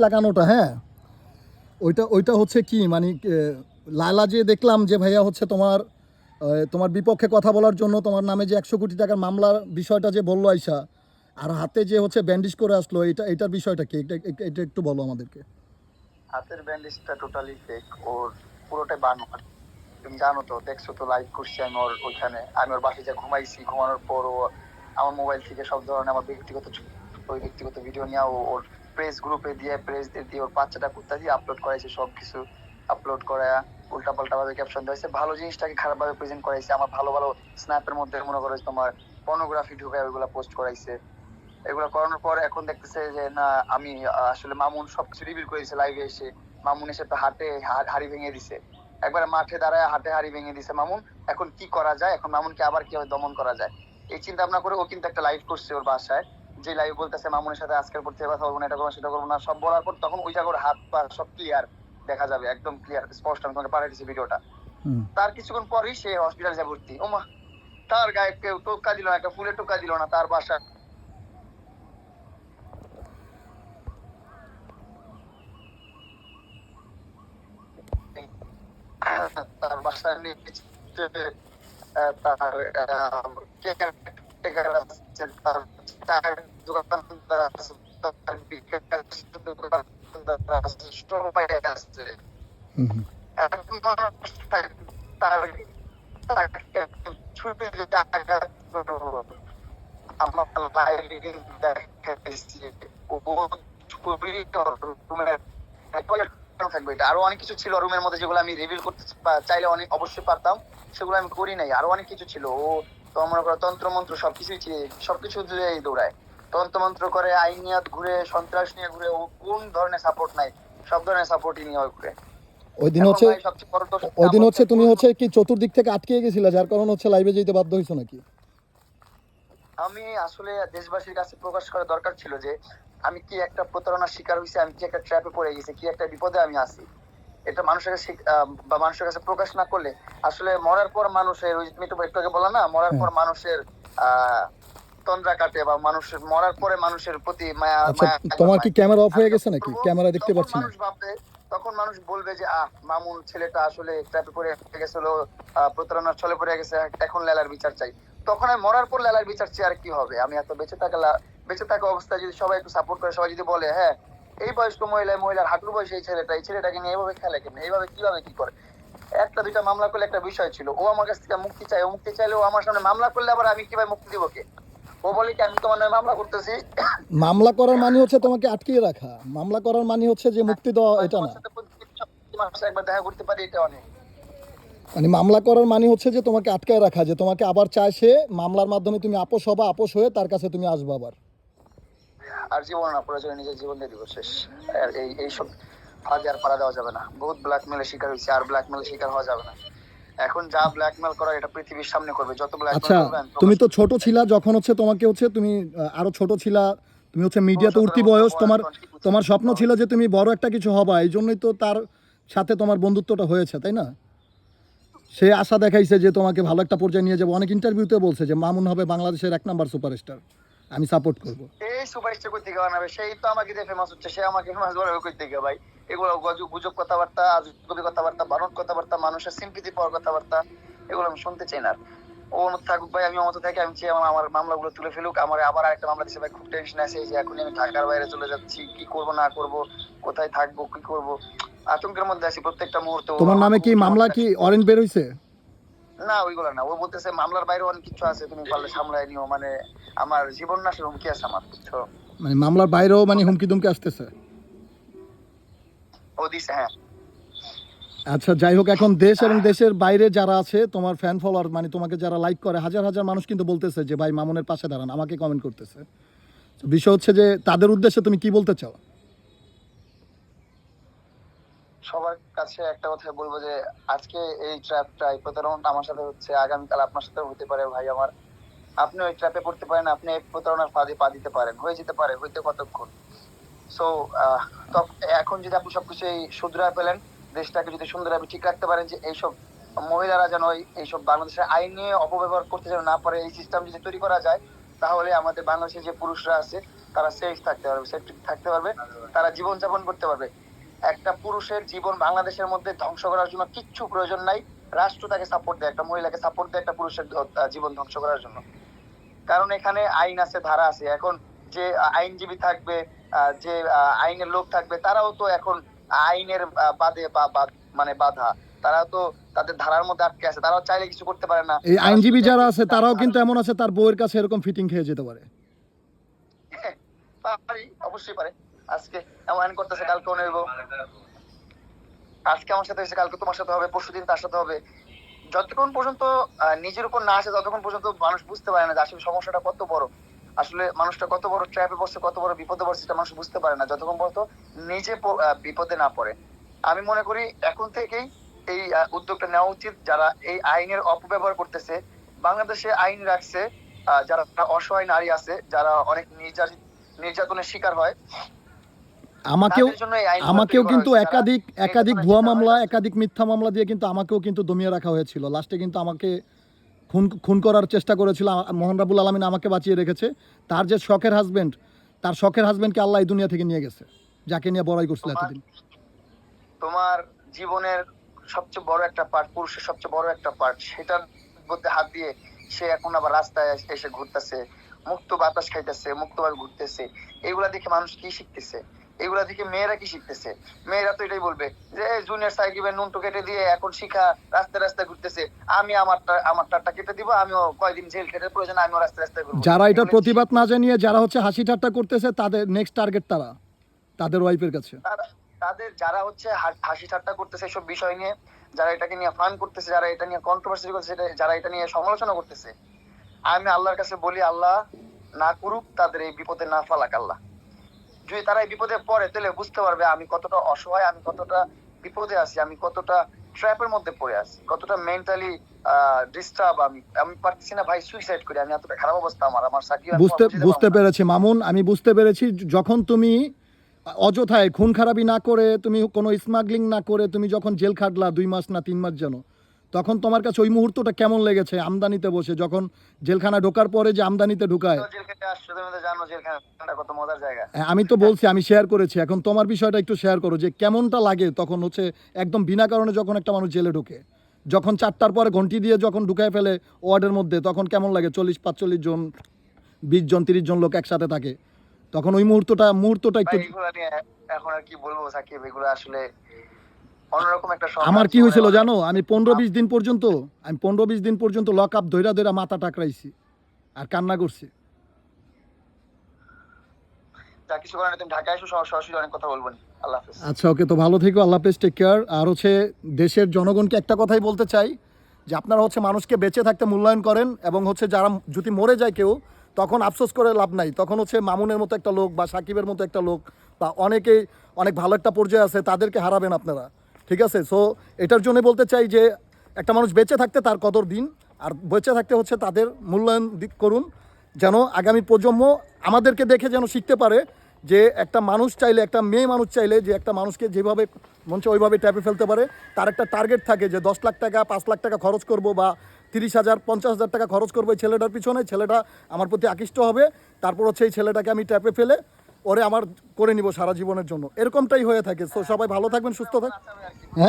লাগানোটা হ্যাঁ। ওইটা ওইটা হচ্ছে কি মানে লালা যে দেখলাম যে ভাইয়া হচ্ছে তোমার তোমার বিপক্ষে কথা বলার জন্য তোমার নামে যে একশো কোটি টাকার মামলার বিষয়টা যে বলল আইসা, আর হাতে যে হচ্ছে ব্যান্ডেজ করে আসলো এটা এটার বিষয়টা কি? এটা, এটা- একটু বলো আমাদেরকে। হাতের ব্যান্ডেজটা টোটালি ফেক ওর পুরোটাই বানোয়ার তুমি জানো তো, দেখছ তো লাইভ করছি আমি ওর ওইখানে। আমি ওর বাসায় যা ঘুমাইছি, ঘুমানোর পর ও আমার মোবাইল থেকে সব ধরনের আমার ব্যক্তিগত ওই ব্যক্তিগত ভিডিও নিয়ে ওর প্রেস গ্রুপে দিয়ে প্রেস দিয়ে ওর বাচ্চাটা কুত্তা দিয়ে আপলোড করাইছে সব কিছু আপলোড করা উল্টা পাল্টা ভাবে ক্যাপশন দিয়েছে ভালো জিনিসটাকে খারাপ ভাবে প্রেজেন্ট করাইছে, আমার ভালো ভালো স্ন্যাপের মধ্যে মনে করো তোমার পর্নোগ্রাফি ঢুকে ওইগুলা পোস্ট করাইছে। এগুলো করানোর পর এখন দেখতেছে যে, না, আমি আসলে মামুন সবকিছু রিভিল করেছে লাইভে এসে। মামুন এসে তো হাটে হাড়ি ভেঙে দিছে। একবার মাঠে দাঁড়ায় হাটে হাড়ি ভেঙে দিছে মামুন। এখন কি করা যায়? এখন মামুনকে আবার কীভাবে দমন করা যায়? এই চিন্তা ভাবনা করে ও কিন্তু একটা লাইভ করছে ওর বাসায়। যে লাইভ বলতেছে মামুনের সাথে আজকের পর থেকে কথা বলব না এটা করব সেটা করব না সব বলার পর তখন ওই জায়গায় ওর হাত পা সব ক্লিয়ার দেখা যাবে একদম ক্লিয়ার স্পষ্ট আমি তোমাকে পাঠিয়ে দিচ্ছি ভিডিওটা তার কিছুক্ষণ পরই সে হসপিটাল যায় ভর্তি ওমা তার গায়ে কেউ টোকা দিল না একটা ফুলের টোকা দিল না তার বাসা তার বাসার নিচে তার তার দোকানদার আছে তার আছে তার- আরও অনেক কিছু ছিল রুমের মধ্যে যেগুলো আমি রিভিল করতে চাইলে অনেক অবশ্যই পারতাম। সেগুলো আমি করি নাই। আরও অনেক কিছু ছিল। ও তো মনে করো তন্ত্র মন্ত্র সবকিছুই সবকিছু দিয়ে দৌড়ায়। তন্ত্র মন্ত্র করে আইন নিয়ে ঘুরে সন্ত্রাস নিয়ে ঘুরে ও কোন ধরনের সাপোর্ট নাই। সব ধরনের সাপোর্টই নিয়ে ঘুরে। ওই দিন হচ্ছে ওই দিন হচ্ছে তুমি হচ্ছে কি চতুর্দিক থেকে আটকে গেছিলে যার কারণে হচ্ছে লাইভে যেতে বাধ্য হয়েছো নাকি? আমি আসলে দেশবাসীর কাছে প্রকাশ করা দরকার ছিল যে আমি কি একটা প্রতারণার শিকার হয়েছি আমি কি একটা ট্র্যাপে পড়ে গেছি কি একটা বিপদে আমি আছি। এটা মানুষের কাছে বা মানুষের কাছে প্রকাশ না করলে আসলে মরার পর মানুষের ওই তুমি তো একটু আগে বললা না মরার পর মানুষের তন্দ্রা কাটে বা মানুষের মরার পরে মানুষের প্রতি মায়া আচ্ছা তোমার কি ক্যামেরা অফ হয়ে গেছে নাকি? ক্যামেরা দেখতে তখন পাচ্ছি না। মানুষ তখন মানুষ বলবে যে আহ মামুন ছেলেটা আসলে ট্র্যাপে পড়ে গেছিল প্রতারণার ছলে পড়ে গেছে এখন লেলার বিচার চাই। তখন আমি মরার পর লেলার বিচার চাই আর কি হবে? আমি এত বেঁচে থাকা বেঁচে থাকা অবস্থায় যদি সবাই একটু সাপোর্ট করে সবাই যদি বলে হ্যাঁ এই বয়স্ক মহিলা মহিলার হাঁটুর বয়সে এই ছেলেটা এই ছেলেটাকে নিয়ে এইভাবে খেলে কেমন? এইভাবে কীভাবে কি করে? একটা দুইটা মামলা করলে একটা বিষয় ছিল। ও আমার কাছ থেকে মুক্তি চাই ও মুক্তি চাইলে ও আমার সামনে মামলা করলে আবার আমি কীভাবে মুক্তি দিব কে? ও বলে কি আমি তোমার নামে মামলা করতেছি। মামলা করার মানে হচ্ছে তোমাকে আটকিয়ে রাখা। মামলা করার মানে হচ্ছে যে মুক্তি দেওয়া এটা না। একবার দেখা করতে পারি এটা অনেক। মানে মামলা করার মানে হচ্ছে যে তোমাকে আটকায় রাখা যে তোমাকে আবার চায় সে মামলার মাধ্যমে তুমি আপোষ হবা আপোষ হয়ে তার কাছে তুমি আসবা আবার। আর জীবন না প্রয়োজনে নিজের জীবন দিয়ে দিব শেষ। আর এই এইসব আজ আর পারা দেওয়া যাবে না। বহুত ব্ল্যাকমেলের শিকার হয়েছে আর ব্ল্যাকমেলের শিকার হওয়া যাবে না। এখন যা ব্ল্যাকমেল করা এটা পৃথিবীর সামনে করবে। যত ব্ল্যাকমেল আচ্ছা করবেন তুমি তো ছোট ছিলা যখন হচ্ছে তোমাকে হচ্ছে তুমি আরও ছোট ছিলা তুমি হচ্ছে মিডিয়াতে উঠতি বয়স তোমার তোমার স্বপ্ন ছিল যে তুমি বড় একটা কিছু হবা এই জন্যই তো তার সাথে তোমার বন্ধুত্বটা হয়েছে তাই না? সে আশা দেখাইছে যে তোমাকে ভালো একটা পর্যায়ে নিয়ে যাব। অনেক ইন্টারভিউতে বলছে যে মামুন হবে বাংলাদেশের এক নাম্বার সুপারস্টার আমি সাপোর্ট করব। এই সুপারস্টার করতে গিয়ে বানাবে? সেই তো আমাকে দিয়ে ফেমাস হচ্ছে সে আমাকে ফেমাস করতে গিয়ে ভাই? এগুলো গজব গুজব কথাবার্তা আজগবি কথাবার্তা বারণ কথাবার্তা মানুষের সিম্পিতি পাওয়ার কথাবার্তা এগুলো আমি শুনতে চাই না ও থাকুক ভাই আমি মতো থাকি আমি চাই আমার আমার মামলাগুলো তুলে ফেলুক। আমার আবার একটা মামলা দিচ্ছে ভাই খুব টেনশন আছে যে এখন আমি ঢাকার বাইরে চলে যাচ্ছি কি করব না করব কোথায় থাকব কি করব? আতঙ্কের মধ্যে আছি প্রত্যেকটা মুহূর্তে। তোমার নামে কি মামলা কি অরেঞ্জ বের হইছে? না ওইগুলো না। ও বলতেছে মামলার বাইরে অনেক কিছু আছে তুমি পারলে সামলায় নিও। মানে আমার জীবন নাশের হুমকি আছে আমার বুঝছ? মানে মামলার বাইরেও মানে হুমকি দুমকি আসতেছে? ও দিছে হ্যাঁ। আচ্ছা যাই হোক এখন দেশ এবং দেশের বাইরে যারা আছে তোমার ফ্যান ফলোয়ার মানে তোমাকে যারা লাইক করে হাজার হাজার মানুষ কিন্তু বলতেছে যে ভাই মামুনের পাশে দাঁড়ান। আমাকে কমেন্ট করতেছে। তো বিষয় হচ্ছে যে তাদের উদ্দেশ্যে তুমি কি বলতে চাও? কাছে একটা কথা বলব যে, আজকে এই ট্র্যাপটা এই প্রতারণাটা আমার সাথে হচ্ছে, আগামীকাল আপনার সাথে হতে পারে ভাই আমার। আপনি ওই ট্র্যাপে পড়তে পারেন, আপনি এই প্রতারণার ফাঁদে পা দিতে পারেন, হয়ে যেতে পারে, হইতে কতক্ষণ? সো এখন যদি আপনি সবকিছু এই শুধরায় পেলেন দেশটাকে যদি সুন্দরভাবে ঠিক রাখতে পারেন যে এইসব মহিলারা যেন এইসব বাংলাদেশের আইন নিয়ে অপব্যবহার করতে যেন না পারে, এই সিস্টেম যদি তৈরি করা যায়, তাহলে আমাদের বাংলাদেশের যে পুরুষরা আছে, তারা সেফ থাকতে পারবে সেফটি থাকতে পারবে, তারা জীবন যাপন করতে পারবে। একটা পুরুষের জীবন বাংলাদেশের মধ্যে ধ্বংস করার জন্য কিচ্ছু প্রয়োজন নাই। রাষ্ট্র তাকে সাপোর্ট দেয় একটা মহিলাকে সাপোর্ট দেয় একটা পুরুষের জীবন ধ্বংস করার জন্য। কারণ এখানে আইন আছে ধারা আছে। এখন যে আইনজীবী থাকবে যে আইনের লোক থাকবে তারাও তো এখন আইনের বাদে বা মানে বাধা। তারা তো তাদের ধারার মধ্যে আটকে আছে। তারাও চাইলে কিছু করতে পারে না। এই আইনজীবী যারা আছে তারাও কিন্তু এমন আছে তার বউয়ের কাছে এরকম ফিটিং খেয়ে যেতে পারে। পারি অবশ্যই পারে। আজকে। এমন করতেছে, কালকে আজকে আমার সাথে কালকে তোমার সাথে হবে, পরশুদিন তার সাথে হবে। যতক্ষণ পর্যন্ত নিজের উপর না আসে, ততক্ষণ পর্যন্ত মানুষ বুঝতে পারে না যে আসলে সমস্যাটা কত বড়। আসলে মানুষটা কত বড় ট্র্যাপে পড়ছে, কত বড় বিপদে পড়ছে, সেটা মানুষ বুঝতে পারে না, যতক্ষণ পর্যন্ত নিজে বিপদে না পড়ে। আমি মনে করি, এখন থেকেই এই উদ্যোগটা নেওয়া উচিত। যারা এই আইনের অপব্যবহার করতেছে, বাংলাদেশে আইন রাখছে যারা অসহায় নারী আছে, যারা অনেক নির্যাতনের শিকার হয় আমাকেও আমাকেও কিন্তু একাধিক একাধিক ভুয়া মামলা একাধিক মিথ্যা মামলা দিয়ে কিন্তু আমাকেও কিন্তু দমিয়ে রাখা হয়েছিল। লাস্টে কিন্তু আমাকে খুন খুন করার চেষ্টা করেছিল মোহন রাবুল আলমিন আমাকে বাঁচিয়ে রেখেছে। তার যে শখের হাজবেন্ড তার শখের হাজবেন্ডকে আল্লাহ এই দুনিয়া থেকে নিয়ে গেছে যাকে নিয়ে বড়াই করছিল এতদিন। তোমার জীবনের সবচেয়ে বড় একটা পার্ট পুরুষের সবচেয়ে বড় একটা পার্ট সেটার মধ্যে হাত দিয়ে সে এখন আবার রাস্তায় এসে ঘুরতেছে মুক্ত বাতাস খাইতেছে মুক্তভাবে ঘুরতেছে। এগুলা দেখে মানুষ কি শিখতেছে? এগুলা দেখে মেয়েরা কি শিখতেছে? মেয়েরা তো এটাই বলবে যে জুনিয়র সাইকেলের নুনটু কেটে দিয়ে এখন শিখা রাস্তায় রাস্তায় ঘুরতেছে। আমি আমারটা আমার টারটা কেটে দিব আমিও কয়দিন জেল খেটে প্রয়োজন আমিও রাস্তায় রাস্তায় ঘুরবো। যারা এটার প্রতিবাদ না জানিয়ে যারা হচ্ছে হাসি ঠাট্টা করতেছে তাদের নেক্সট টার্গেট তারা তাদের ওয়াইফের কাছে। তাদের যারা হচ্ছে হাসি ঠাট্টা করতেছে এসব বিষয় নিয়ে যারা এটাকে নিয়ে ফান করতেছে যারা এটা নিয়ে কন্ট্রোভার্সি করতেছে যারা এটা নিয়ে সমালোচনা করতেছে আমি আল্লাহর কাছে বলি আল্লাহ না করুক তাদের এই বিপদে না ফালাক আল্লাহ। যদি তারা এই বিপদে পড়ে তাহলে বুঝতে পারবে আমি কতটা অসহায় আমি কতটা বিপদে আছি আমি কতটা ট্র্যাপের মধ্যে পড়ে আছি কতটা মেন্টালি ডিস্টার্ব আমি। আমি পারতেছি না ভাই সুইসাইড করি আমি এতটা খারাপ অবস্থা আমার আমার সাকিব বুঝতে বুঝতে পেরেছি মামুন আমি বুঝতে পেরেছি যখন তুমি অযথায় খুন খারাপি না করে তুমি কোনো স্মাগলিং না করে তুমি যখন জেল খাটলা দুই মাস না তিন মাস যেন তখন তোমার কাছে ওই মুহূর্তটা কেমন লেগেছে আমদানিতে বসে যখন জেলখানা ঢোকার পরে যে আমদানিতে ঢুকায়? হ্যাঁ, আমি তো বলছি আমি শেয়ার করেছি। এখন তোমার বিষয়টা একটু শেয়ার করো যে কেমনটা লাগে তখন হচ্ছে একদম বিনা কারণে যখন একটা মানুষ জেলে ঢোকে। যখন চারটার পরে ঘন্টি দিয়ে যখন ঢুকায় ফেলে ওয়ার্ডের মধ্যে তখন কেমন লাগে? চল্লিশ পাঁচচল্লিশ জন বিশ জন তিরিশ জন লোক একসাথে থাকে। তখন ওই মুহূর্তটা মুহূর্তটা একটু এখন আর কি বলব সাকিব? এগুলো আসলে অন্যরকম একটা আমার কি হয়েছিল জানো? আমি পনেরো বিশ দিন পর্যন্ত আমি পনেরো বিশ দিন পর্যন্ত লক আপ ধৈরা ধৈরা মাথা টাকরাইছি। আর কান্না করছি। আচ্ছা ওকে, তো ভালো থেকো, আল্লাহ হাফেজ টেক কেয়ার আর হচ্ছে, দেশের জনগণকে একটা কথাই বলতে চাই, যে আপনারা হচ্ছে মানুষকে বেঁচে থাকতে মূল্যায়ন করেন এবং হচ্ছে যারা যদি মরে যায় কেউ, তখন আফসোস করে লাভ নাই। তখন হচ্ছে মামুনের মতো একটা লোক বা সাকিবের মতো একটা লোক বা অনেকেই অনেক ভালো একটা পর্যায়ে আছে, তাদেরকে হারাবেন আপনারা। ঠিক আছে? সো এটার জন্য বলতে চাই যে, একটা মানুষ বেঁচে থাকতে তার কদর দিন, আর বেঁচে থাকতে হচ্ছে তাদের মূল্যায়ন করুন, যেন আগামী প্রজন্ম আমাদেরকে দেখে যেন শিখতে পারে যে একটা মানুষ চাইলে, একটা মেয়ে মানুষ চাইলে যে একটা মানুষকে যেভাবে মঞ্চে ওইভাবে ট্যাপে ফেলতে পারে, তার একটা টার্গেট থাকে যে দশ লাখ টাকা, পাঁচ লাখ টাকা খরচ করব বা তিরিশ হাজার, পঞ্চাশ হাজার টাকা খরচ করব ছেলেটার পিছনে। ছেলেটা আমার প্রতি আকৃষ্ট হবে, তারপর হচ্ছে এই ছেলেটাকে আমি ট্যাপে ফেলে ওরে আমার করে নিব সারা জীবনের জন্য। এরকমটাই হয়ে থাকে। তো সবাই ভালো থাকবেন, সুস্থ থাক হ্যাঁ?